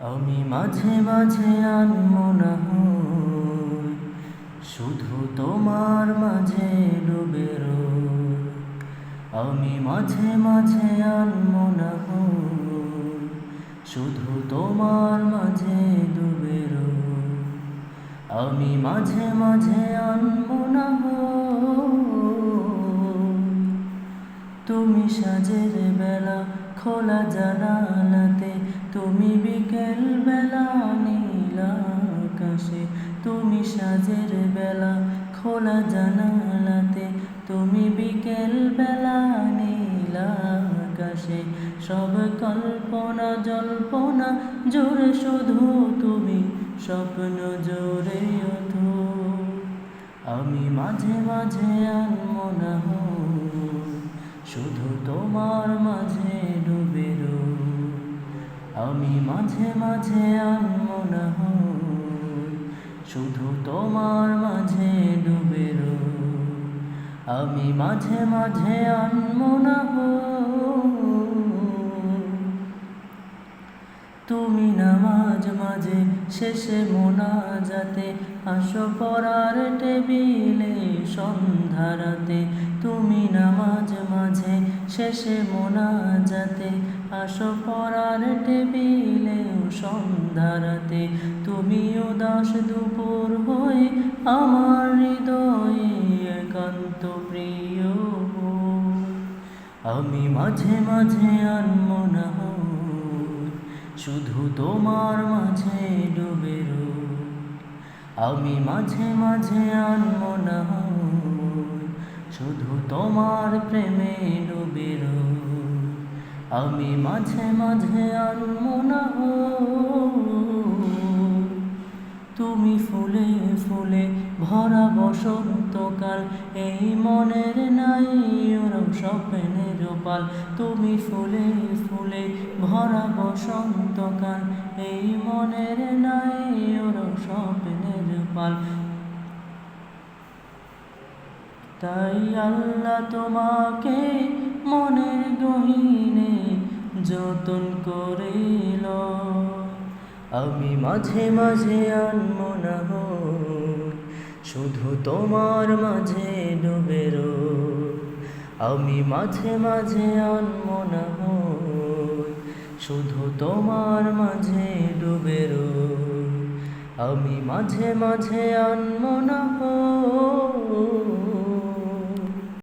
আমি মাঝে মাঝে আনমনা হই শুধু তোমার মাঝে ডুবে আমি মাঝে মাঝে আনমনা হই শুধু তোমার মাঝে ডুবে আমি মাঝে মাঝে আনমনা হই তুমি সাজের বেলা খোলা জানালাতে, তুমি বিকেল বেলা নীল আকাশে, তুমি সাজের বেলা খোলা জানালাতে, তুমি বিকেল বেলা নীল আকাশে। সব কল্পনা জল্পনা জোরে শুধু তুমি, স্বপ্ন জোরে আমি মাঝে মাঝে আনমনা আমি মাঝে মাঝে আনমনা হই, শুধু তোমার মাঝে ডুবে আমি মাঝে মাঝে আনমনা তুমি নামাজ মাঝে শেষে মোনাজাতে, আসো পড়ার টেবিলে সন্ধ্যারাতে শেষে মোনাজাতে, আসো পরার টেবিলে সন্ধ্যারাতে তুমি দাস দুপুর হয়ে আমার হৃদয়ে একান্ত প্রিয়। আমি মাঝে মাঝে আনমনা শুধু তোমার মাঝে ডুবে আমি মাঝে মাঝে আনমনা হই শুধু তোমার প্রেমে ডুবে আমি মাঝে মাঝে আনমনা হই। তুমি ফুলে ফুলে ভরা বসন্তকাল, এই মনের নাই ওরম স্বপ্নের পাল তুমি ফুলে ফুলে ভরা বসন্তকাল, এই মনের নাই ওরম স্বপ্নের পাল তাই আল্লাহ তোমাকে মনের গহীনে যতন করে আমি মাঝে মাঝে আনমনা শুধু তোমার মাঝে ডুবের আমি মাঝে মাঝে হই, শুধু তোমার মাঝে ডুবে রই। আমি মাঝে মাঝে আনমনা হই